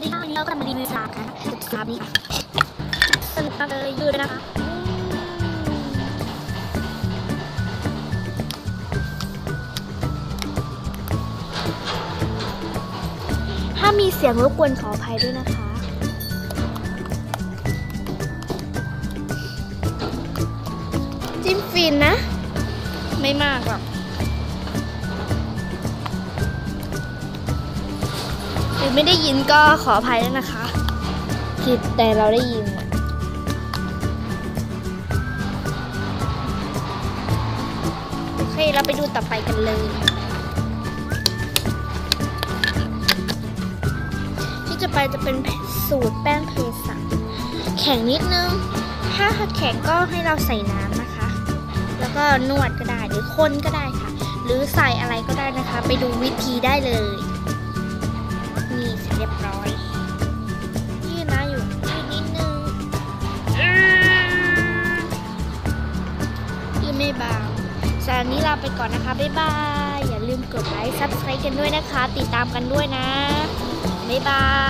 นี่วันนี้เราก็จะมารีวิวสามค่ะสลามนี้ค่ะสนุกมากเลยยืดนะคะถ้ามีเสียงรบกวนขออภัยด้วยนะคะจิ้มฟินนะ ไม่มากหรอก หรือไม่ได้ยินก็ขออภัยด้วยนะคะ ผิดแต่เราได้ยินโอเคเราไปดูต่อไปกันเลย ที่จะไปจะเป็นสูตรแป้งเทสันแข็งนิดนึง ถ้าแข็งก็ให้เราใส่น้ำนะคะ แล้วก็นวดก็ได้หรือคนก็ได้ค่ะ หรือใส่อะไรก็ได้นะคะ ไปดูวิธีได้เลย เรียบร้อยยืดนะอยู่ยืดนิดนึงอื้อยืดไม่บางสำหรับนี้ลาไปก่อนนะคะ บ๊ายบาย อย่าลืมกดไลค์ซับสไครต์กันด้วยนะคะ ติดตามกันด้วยนะ บ๊ายบาย